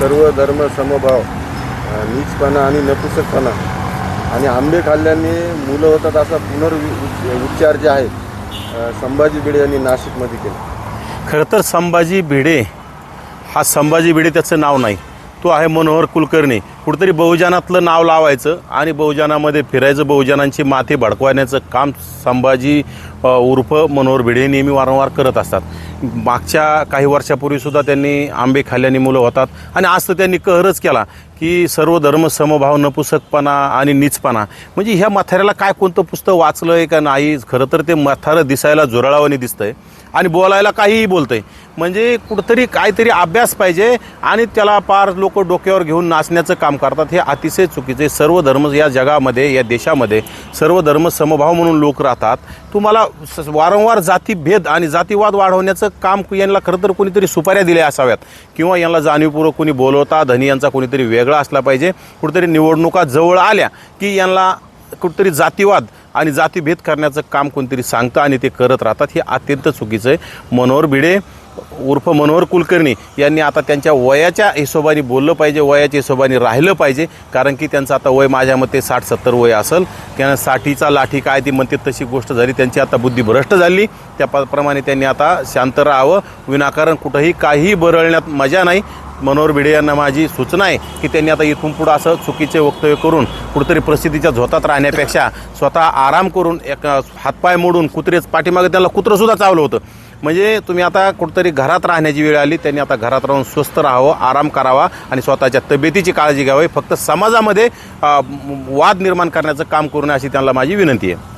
सर्व धर्म समभाव नीचपणा आणि नपुसकपणा आणि आंबे खाल्ल्याने मुलं होतात असा पुनर् उच्चार जे आहे संभाजी भिडे यांनी नाशिकमध्ये केला. खरं तर संभाजी भिडे हा संभाजी भिडे त्याचं नाव नाही. तो आहे मनोहर कुलकर्णी. कुठंतरी बहुजनातलं नाव लावायचं आणि बहुजनामध्ये फिरायचं बहुजनांची माथे भडकवण्याचं काम संभाजी उर्फ मनोहर भिडे नेहमी वारंवार करत असतात. मागच्या काही वर्षापूर्वीसुद्धा त्यांनी आंबे खाल्ल्याने मुलं होतात आणि आज तर त्यांनी कहरच केला की सर्व धर्म समभाव नपुसकपणा आणि नीचपणा. म्हणजे ह्या म्हाथाऱ्याला काय कोणतं पुस्तक वाचलं आहे का नाही खरं तर ते मथारं दिसायला जोराळावाने दिसतंय आणि बोलायला काहीही बोलतंय. म्हणजे कुठंतरी काहीतरी अभ्यास पाहिजे आणि त्याला पार लोक डोक्यावर घेऊन नाचण्याचं काम करतात. हे अतिशय चुकीचे सर्व धर्म या जगामध्ये या देशामध्ये सर्व धर्म समभाव म्हणून लोक राहतात. तुम्हाला स- वारंवार जातीभेद आणि जातीवाद वाढवण्याचं काम यांना खरं तर कोणीतरी सुपाऱ्या दिल्या असाव्यात. किंवा यांना जाणीवपूर्वक कोणी बोलवता धनी यांचा कोणीतरी वेगळा असला पाहिजे. कुठेतरी निवडणुका जवळ आल्या की यांना कुठेतरी जातीवाद आणि जातीभेद करण्याचं काम कोणतरी सांगतं आणि ते करत राहतात हे अत्यंत चुकीचं आहे. मनोहर भिडे उर्फ मनोहर कुलकर्णी यांनी आता त्यांच्या वयाच्या हिशोबाने बोललं पाहिजे वयाच्या हिशोबाने राहिलं पाहिजे कारण की त्यांचं आता वय माझ्या मते साठ सत्तर वय असेल. त्यांना साठीचा लाठी काय ती म्हणते तशी गोष्ट झाली त्यांची आता बुद्धी भ्रष्ट झाली. त्याप्रमाणे त्यांनी आता शांत राहावं. विनाकारण कुठंही काहीही बरळण्यात मजा नाही. मनोहर भिडे यांना माझी सूचना आहे की त्यांनी आता इथून पुढं असं चुकीचे वक्तव्य करून कुठेतरी प्रसिद्धीच्या झोतात राहण्यापेक्षा स्वतः आराम करून एक हातपाय मोडून कुत्रेच पाठीमागे त्याला कुत्रंसुद्धा चावलं होतं. म्हणजे तुम्ही आता कुठंतरी घरात राहण्याची वेळ आली त्यांनी आता घरात राहून स्वस्थ राहावं आराम करावा आणि स्वतःच्या तब्येतीची काळजी घ्यावी. फक्त समाजामध्ये वाद निर्माण करण्याचं काम करू नये अशी त्यांना माझी विनंती आहे.